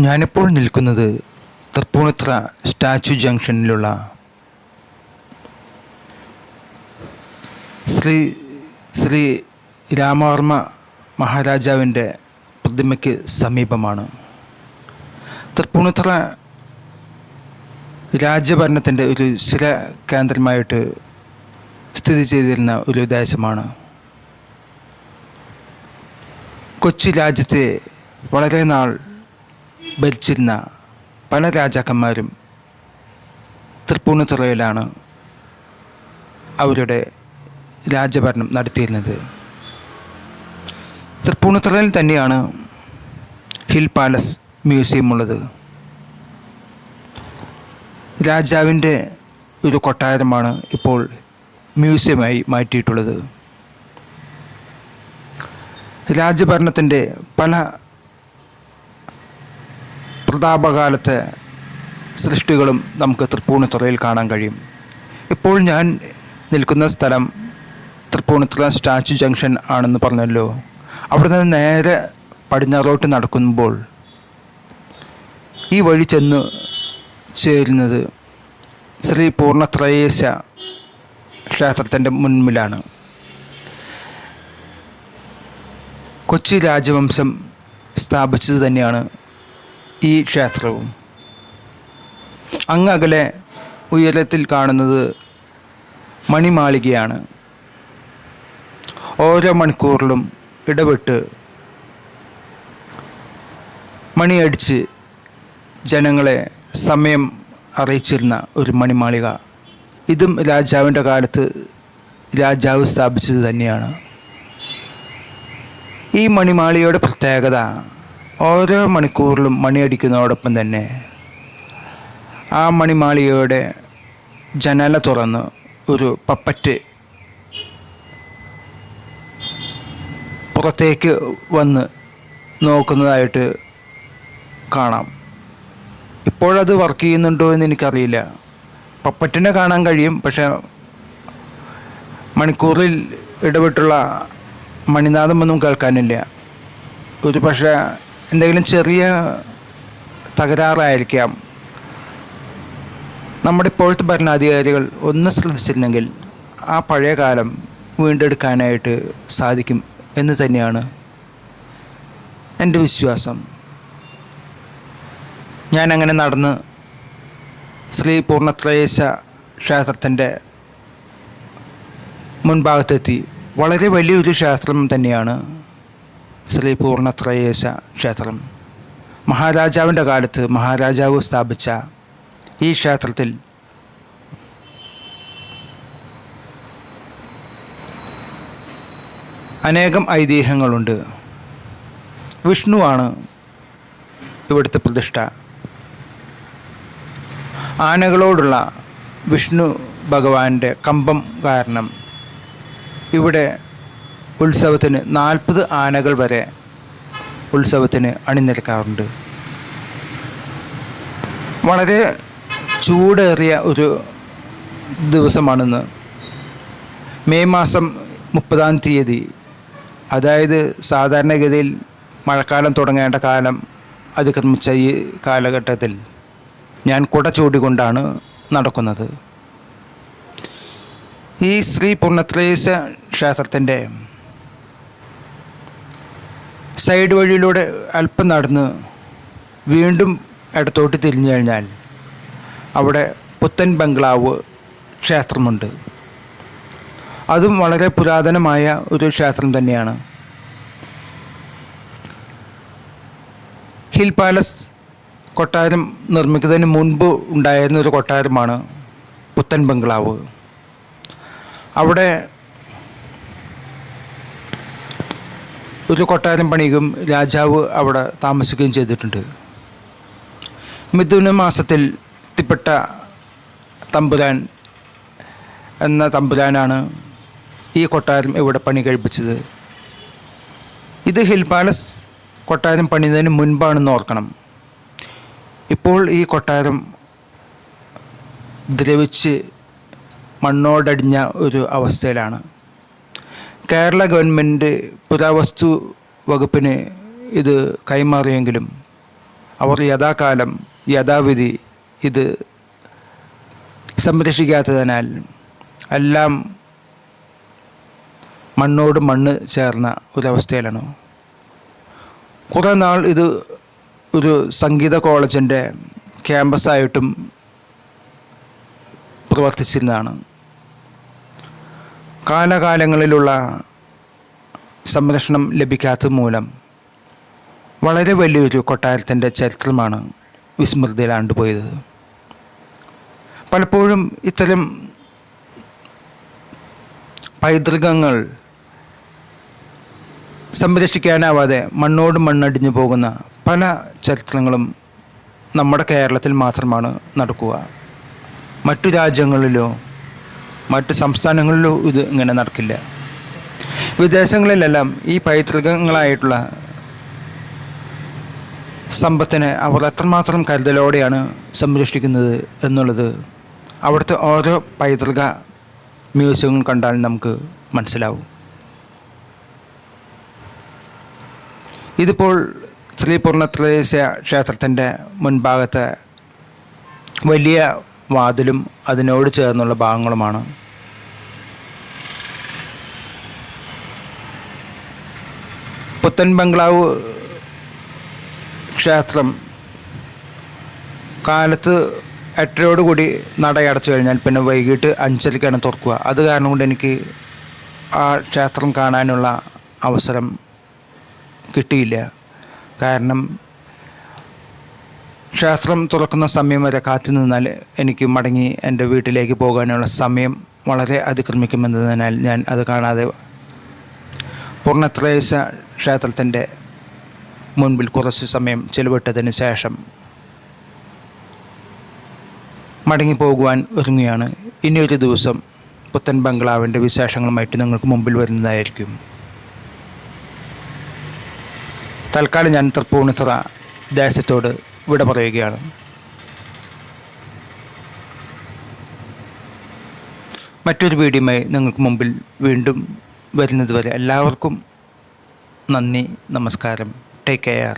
ഞാനിപ്പോൾ നിൽക്കുന്നത് തൃപ്പൂണിത്ര സ്റ്റാച്യു ജംഗ്ഷനിലുള്ള ശ്രീ ശ്രീ രാമവർമ്മ മഹാരാജാവിന്റെ പ്രതിമയ്ക്ക് സമീപമാണ്. തൃപ്പൂണിത്ര രാജ്യഭരണത്തിന്റെ ഒരു ശില കേന്ദ്രമായിട്ട് സ്ഥിതി ചെയ്തിരുന്ന ഒരു ദേശമാണ്. കൊച്ചി രാജ്യത്തെ വളരെ നാൾ ഭരിച്ചിരുന്ന പല രാജാക്കന്മാരും തൃപ്പൂണിത്തുറയിലാണ് അവരുടെ രാജഭരണം നടത്തിയിരുന്നത്. തൃപ്പൂണിത്തുറയിൽ തന്നെയാണ് ഹിൽ പാലസ് മ്യൂസിയം ഉള്ളത്. രാജാവിന്റെ ഒരു കൊട്ടാരമാണ് ഇപ്പോൾ മ്യൂസിയമായി മാറ്റിയിട്ടുള്ളത്. രാജഭരണത്തിന്റെ പല പ്രതാപകാലത്തെ സൃഷ്ടികളും നമുക്ക് തൃപ്പൂണിത്തുറയിൽ കാണാൻ കഴിയും. ഇപ്പോൾ ഞാൻ നിൽക്കുന്ന സ്ഥലം തൃപ്പൂണിത്തുറ സ്റ്റാച്യു ജംഗ്ഷൻ ആണെന്ന് പറഞ്ഞല്ലോ. അവിടെ നിന്ന് നേരെ പടിഞ്ഞാറോട്ട് നടക്കുമ്പോൾ ഈ വഴി ചെന്ന് ചേരുന്നത് ശ്രീ പൂർണത്രയേശ ക്ഷേത്രത്തിന്റെ മുൻപിലാണ്. കൊച്ചി രാജവംശം സ്ഥാപിച്ചത് തന്നെയാണ് ഈ ക്ഷേത്രവും. അങ്ങ് അകലെ ഉയരത്തിൽ കാണുന്നത് മണിമാളികയാണ്. ഓരോ മണിക്കൂറിലും ഇടപെട്ട് മണിയടിച്ച് ജനങ്ങളെ സമയം അറിയിച്ചിരുന്ന ഒരു മണിമാളിക. ഇതും രാജാവിന്റെ കാലത്ത് രാജാവ് സ്ഥാപിച്ചത് തന്നെയാണ്. ഈ മണിമാളികയുടെ പ്രത്യേകത ഓരോ മണിക്കൂറിലും മണിയടിക്കുന്നതോടൊപ്പം തന്നെ ആ മണിമാളികയുടെ ജനല തുറന്ന് ഒരു പപ്പറ്റ് പുറത്തേക്ക് വന്ന് നോക്കുന്നതായിട്ട് കാണാം. ഇപ്പോഴത് വർക്ക് ചെയ്യുന്നുണ്ടോ എന്ന് എനിക്കറിയില്ല. പപ്പറ്റിനെ കാണാൻ കഴിയും പക്ഷേ മണിക്കൂറിൽ ഇടപെട്ടുള്ള മണിനാഥമൊന്നും കേൾക്കാനില്ല. ഒരു പക്ഷേ എന്തെങ്കിലും ചെറിയ തകരാറായിരിക്കാം നമ്മുടെ ഇപ്പോഴത്തെ ഭരണാധികാരികൾ ഒന്ന് ശ്രദ്ധിച്ചിരുന്നെങ്കിൽ ആ പഴയ കാലം വീണ്ടെടുക്കാനായിട്ട് സാധിക്കും എന്ന് തന്നെയാണ് എന്റെ വിശ്വാസം. ഞാൻ അങ്ങനെ നടന്ന് ശ്രീ പൂർണത്രയേശ ക്ഷേത്രത്തിന്റെ മുൻഭാഗത്തെത്തി. വളരെ വലിയൊരു ക്ഷേത്രം തന്നെയാണ്. ശ്രീ പൂർണത്രയേശ ക്ഷേത്രം. മഹാരാജാവിന്റെ കാലത്ത് മഹാരാജാവ് സ്ഥാപിച്ച ഈ ക്ഷേത്രത്തിൽ അനേകം ഐതിഹ്യങ്ങളുണ്ട്. വിഷ്ണുവാണ് ഇവിടുത്തെ പ്രതിഷ്ഠ. ആനകളോടുള്ള വിഷ്ണു ഭഗവാന്റെ കമ്പം കാരണം ഇവിടെ ഉത്സവത്തിന് നാൽപ്പത് ആനകൾ വരെ ഉത്സവത്തിന് അണിനിരക്കാറുണ്ട്. വളരെ ചൂടേറിയ ഒരു ദിവസമാണെന്ന്. മെയ് മാസം മുപ്പതാം തീയതി. അതായത് സാധാരണഗതിയിൽ മഴക്കാലം തുടങ്ങേണ്ട കാലം അതിക്രമിച്ച ഈ കാലഘട്ടത്തിൽ ഞാൻ കുട ചൂടിക്കൊണ്ടാണ് നടക്കുന്നത്. ഈ ശ്രീ പൂർണത്രേശ ക്ഷേത്രത്തിന്റെ സൈഡ് വഴിയിലൂടെ അല്പം നടന്ന് വീണ്ടും ഇടത്തോട്ട് തിരിഞ്ഞു കഴിഞ്ഞാൽ അവിടെ പുത്തൻ ബംഗ്ലാവ് ക്ഷേത്രമുണ്ട്. അതും വളരെ പുരാതനമായ ഒരു ക്ഷേത്രം തന്നെയാണ്. ഹിൽ പാലസ് കൊട്ടാരം നിർമ്മിക്കുന്നതിന് മുൻപ് ഉണ്ടായിരുന്ന ഒരു കൊട്ടാരമാണ് പുത്തൻ ബംഗ്ലാവ്. അവിടെ ഒരു കൊട്ടാരം പണിയുകയും രാജാവ് അവിടെ താമസിക്കുകയും ചെയ്തിട്ടുണ്ട്. മിഥുന മാസത്തിൽ തിപ്പെട്ട തമ്പുരാൻ എന്ന തമ്പുരാനാണ് ഈ കൊട്ടാരം ഇവിടെ പണി കഴിപ്പിച്ചത്. ഇത് ഹിൽ പാലസ് കൊട്ടാരം പണിയുന്നതിന് മുൻപാണെന്ന് ഓർക്കണം. ഇപ്പോൾ ഈ കൊട്ടാരം ദ്രവിച്ച് മണ്ണോടടിഞ്ഞ ഒരു അവസ്ഥയിലാണ്. കേരള ഗവൺമെന്റ് പുരാവസ്തു വകുപ്പിന് ഇത് കൈമാറിയെങ്കിലും അവർ യഥാകാലം യഥാവിധി ഇത് സംരക്ഷിക്കാത്തതിനാൽ എല്ലാം മണ്ണോട് മണ്ണ് ചേർന്ന ഒരവസ്ഥയിലാണ്. കുറേ നാൾ ഇത് ഒരു സംഗീത കോളേജിന്റെ ക്യാമ്പസായിട്ടും പ്രവർത്തിച്ചിരുന്നതാണ്. കാലകാലങ്ങളിലുള്ള സംരക്ഷണം ലഭിക്കാത്തത് മൂലം വളരെ വലിയൊരു കൊട്ടാരത്തിന്റെ ചരിത്രമാണ് വിസ്മൃതിയിലാണ്ടുപോയത് പലപ്പോഴും ഇത്തരം പൈതൃകങ്ങൾ സംരക്ഷിക്കാനാവാതെ മണ്ണോട് മണ്ണടിഞ്ഞു പോകുന്ന പല ചരിത്രങ്ങളും നമ്മുടെ കേരളത്തിൽ മാത്രമാണ് നടക്കുക. മറ്റു രാജ്യങ്ങളിലോ മറ്റു സംസ്ഥാനങ്ങളിലും ഇത് ഇങ്ങനെ നടക്കില്ല. വിദേശങ്ങളിലെല്ലാം ഈ പൈതൃകങ്ങളായിട്ടുള്ള സമ്പത്തിനെ അവർ എത്രമാത്രം കരുതലോടെയാണ് സംരക്ഷിക്കുന്നത് എന്നുള്ളത് അവിടുത്തെ ഓരോ പൈതൃക മ്യൂസിയങ്ങൾ കണ്ടാൽ നമുക്ക് മനസ്സിലാവും. ഇതിപ്പോൾ ശ്രീ പൂർണത്രേസ്യ ക്ഷേത്രത്തിന്റെ മുൻഭാഗത്തെ വലിയ വാതിലും അതിനോട് ചേർന്നുള്ള ഭാഗങ്ങളുമാണ്. പുത്തൻ ബംഗ്ലാവ് ക്ഷേത്രം കാലത്ത് എട്ടരയോടുകൂടി നട അടച്ചു കഴിഞ്ഞാൽ പിന്നെ വൈകിട്ട് അഞ്ചരയ്ക്കാണ് തുറക്കുക. അത് കാരണം കൊണ്ട് എനിക്ക് ആ ക്ഷേത്രം കാണാനുള്ള അവസരം കിട്ടിയില്ല. കാരണം ക്ഷേത്രം തുറക്കുന്ന സമയം വരെ കാത്തു നിന്നാൽ എനിക്ക് മടങ്ങി എന്റെ വീട്ടിലേക്ക് പോകാനുള്ള സമയം വളരെ അതിക്രമിക്കുമെന്നതിനാൽ ഞാൻ അത് കാണാതെ പൂർണത്രേശ ക്ഷേത്രത്തിന്റെ മുൻപിൽ കുറച്ച് സമയം ചെലവിട്ടതിന് ശേഷം മടങ്ങി പോകുവാൻ ഒരുങ്ങുകയാണ്. ഇനിയൊരു ദിവസം പുത്തൻ ബംഗ്ലാവിന്റെ വിശേഷങ്ങളുമായിട്ട് നിങ്ങൾക്ക് മുമ്പിൽ വരുന്നതായിരിക്കും. തൽക്കാലം ഞാൻ തൃപ്പൂണിത്തുറ ദേശത്തോട് വിട പറയുകയാണ്. മറ്റൊരു വീഡിയോയുമായി നിങ്ങൾക്ക് മുമ്പിൽ വീണ്ടും വരുന്നതുവരെ എല്ലാവർക്കും നന്ദി നമസ്കാരം. Take care.